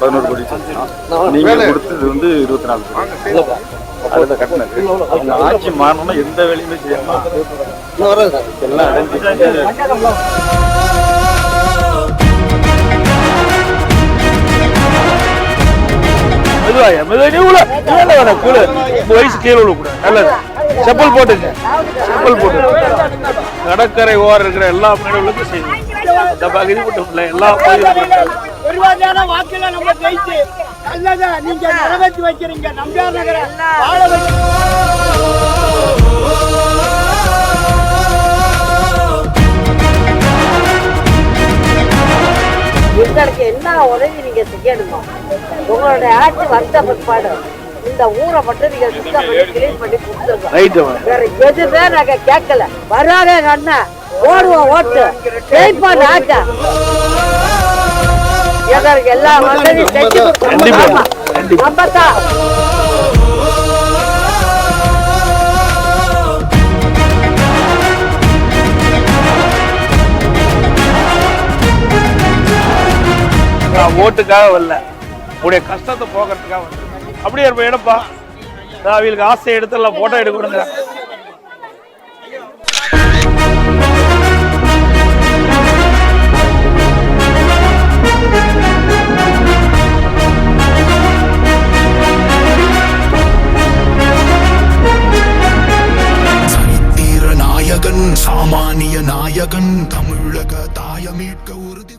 பதினோரு கோடி சொன்னோம். நீங்க கொடுத்தது வந்து இருபத்தி நாலு கோடி அதுல கட்டினது ஆட்சி மாறணும்னா எந்த வேலையுமே செய்யாம எல்லாம் அடைஞ்சு மெதுவாயா நீ உள்ள. கீழே வயசு கீழே கூட. நல்லது. செப்பல் போட்டுங்க. செப்பல் போட்டு கடற்கரை ஓரம் இருக்கிற எல்லா மேடங்களுக்கும் செய்யுங்க. இந்த பகுதி மட்டும் இல்லை எல்லா பகுதியும் பெருவாரியான வாக்குல நம்ம ஜெயிச்சு நல்லதா நீங்க நிறைவேற்றி வைக்கிறீங்க. நம்பியார் நகர வாழ வைக்க எங்களுக்கு என்ன உதவி நீங்க செய்யணுமோ உங்களுடைய ஆட்சி வந்த பிற்பாடு இந்த ஊரை மட்டும் நீங்க சுத்தம் பண்ணி கிளீன் பண்ணி கொடுத்துருங்க. ரைட்டு வேற எதுவுமே நாங்க கேட்கல. எங்க அண்ணன் ஓடுவோம் ஓட்டு. ஜெயிப்போம் நாட்ட எங்களுக்கு எல்லா வசதியும் செஞ்சு. நம்ம தான் ஓட்டுக்காக வரல. உடைய கஷ்டத்தை போக்குறதுக்காக வந்தேன் அப்படியே இருப்ப எடுப்பா நான் அவங்களுக்கு ஆசை எடுத்துடலாம் போட்டோ எடுக்கணுங்க மானிய நாயகன் தமிழக தாயமீட்க உறுதி